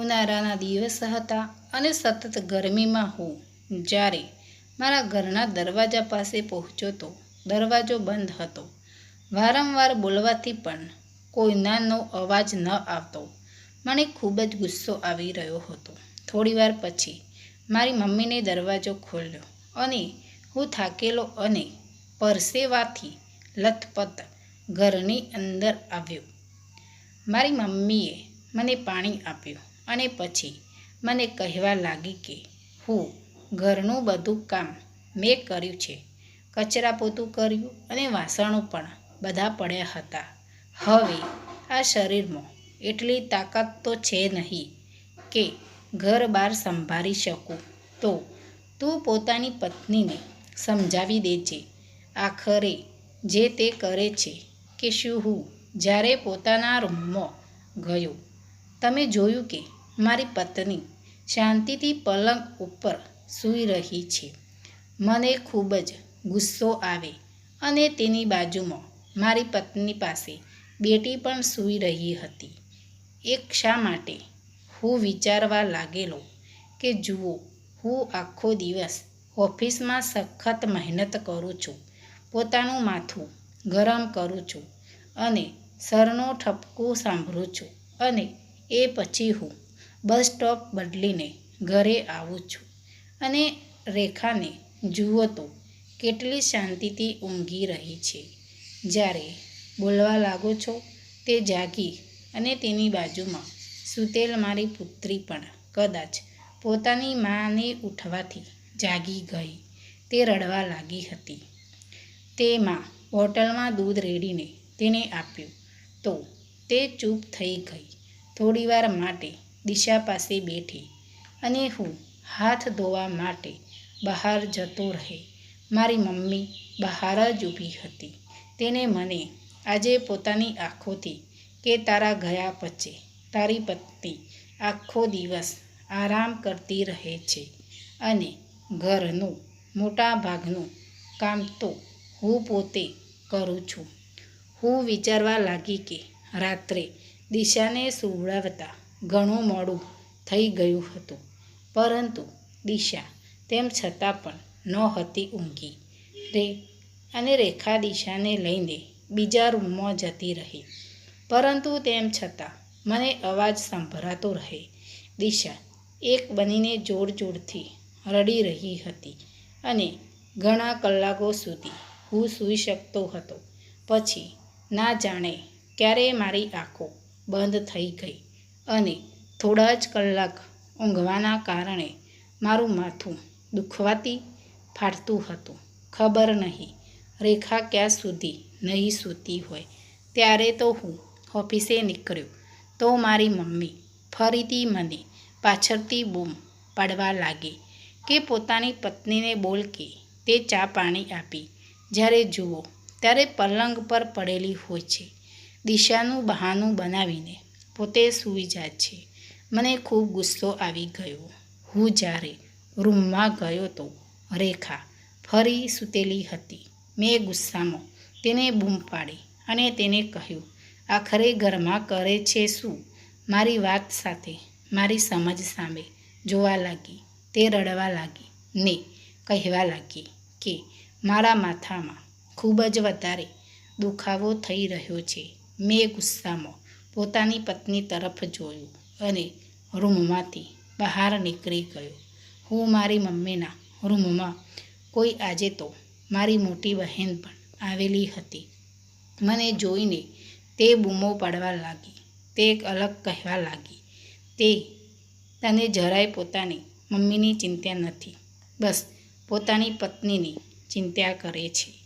ઉનાળાના દિવસ હતા અને સતત ગરમીમાં હું જ્યારે મારા ઘરના દરવાજા પાસે પહોંચ્યો તો દરવાજો બંધ હતો. વારંવાર બોલવાથી પણ કોઈનાનો અવાજ ન આવતો. મને ખૂબ જ ગુસ્સો આવી રહ્યો હતો. થોડીવાર પછી મારી મમ્મીને દરવાજો ખોલ્યો અને હું થાકેલો અને પરસેવાથી લથપથ ઘરની અંદર આવ્યો. મારી મમ્મીએ મને પાણી આપ્યું. અને પછી મને કહેવા લાગી કે, હું ઘરનું બધું કામ મેં કર્યું છે. કચરા પોતું કર્યું અને વાસણો પણ બધા પડ્યા હતા. હવે આ શરીરમાં એટલી તાકાત તો છે નહીં કે ઘર બહાર સંભાળી શકું. તો તું પોતાની પત્નીને સમજાવી દેજે. આખરે જે તે કરે છે કે શું હું જ્યારે પોતાના રૂમમાં ગયો તમે જોયું કે મારી પત્ની શાંતિથી પલંગ ઉપર સૂઈ રહી છે. મને ખૂબ જ ગુસ્સો આવે અને તેની બાજુમાં મારી પત્ની પાસે બેટી પણ સૂઈ રહી હતી. એક શા માટે? હું વિચારવા લાગેલો કે જુઓ, હું આખો દિવસ ઓફિસમાં સખત મહેનત કરું છું, પોતાનું માથું ગરમ કરું છું અને સરનો ઠપકો સાંભળું છું અને એ પછી હું બસ સ્ટોપ બદલીને ઘરે આવું છું અને રેખાને જુઓ તો કેટલી શાંતિથી ઊંઘી રહી છે. જ્યારે બોલવા લાગો છો તે જાગી અને તેની બાજુમાં સૂતેલ મારી પુત્રી પણ કદાચ પોતાની માને ઉઠવાથી જાગી ગઈ. તે રડવા લાગી હતી. તે માં બોટલમાં દૂધ રેડીને તેને આપ્યું તો તે ચૂપ થઈ ગઈ. થોડીવાર માટે દિશા પાસે બેઠી અને હું હાથ ધોવા માટે બહાર જતો રહે. મારી મમ્મી બહાર જ ઊભી હતી. તેને મને આજે પોતાની આંખોથી કે તારા ગયા પછી તારી પત્ની આખો દિવસ આરામ કરતી રહે છે અને ઘરનું મોટા ભાગનું કામ તો હું પોતે કરું છું. હું વિચારવા લાગી કે રાત્રે દિશાને સુવડાવતા ઘણું મોડું થઈ ગયું હતું. પરંતુ દિશા તેમ છતાં પણ નહોતી ઊંઘી. રે, અને રેખા દિશાને લઈને બીજા રૂમમાં જતી રહી. પરંતુ તેમ છતાં મને અવાજ સંભળાતો રહે. દિશા એક બનીને જોર જોરથી રડી રહી હતી અને ઘણા કલાકો સુધી હું સૂઈ શકતો હતો. પછી ના જાણે ક્યારે મારી આંખો બંધ થઈ ગઈ અને થોડા જ કલાક ઊંઘવાના કારણે મારું માથું દુખવાથી ફાટતું હતું. ખબર નહીં, રેખા ક્યાં સુધી નહીં સૂતી હોય. ત્યારે તો હું ઓફિસે નીકળ્યો તો મારી મમ્મી ફરીથી મને પાછળથી બૂમ પાડવા લાગી કે પોતાની પત્નીને બોલ કે તે ચા પાણી આપી. જ્યારે જુઓ, ત્યારે પલંગ પર પડેલી હોય છે. દિશાનું બહાનું બનાવીને પોતે સૂઈ જાય છે. મને ખૂબ ગુસ્સો આવી ગયો. હું જ્યારે રૂમમાં ગયો તો રેખા ફરી સૂતેલી હતી. મેં ગુસ્સામાં તેને બૂમ પાડી અને તેને કહ્યું, આખરે ઘરમાં કરે છે શું? મારી વાત સાથે મારી સમજ સામે જોવા લાગી. તે રડવા લાગી. ને કહેવા લાગી કે મારા માથામાં ખૂબ જ વધારે દુખાવો થઈ રહ્યો છે. મેં ગુસ્સામાં પોતાની પત્ની તરફ જોયું અને રૂમમાંથી બહાર નીકળી ગયો. હું મારી મમ્મીના રૂમમાં કોઈ આજે તો મારી મોટી બહેન પણ આવેલી હતી. મને જોઈને તે બૂમો પાડવા લાગી, તે એક અલગ કહેવા લાગી. તે તને જરાય પોતાની મમ્મીની ચિંતા નથી, બસ પોતાની પત્નીની ચિંતા કરે છે.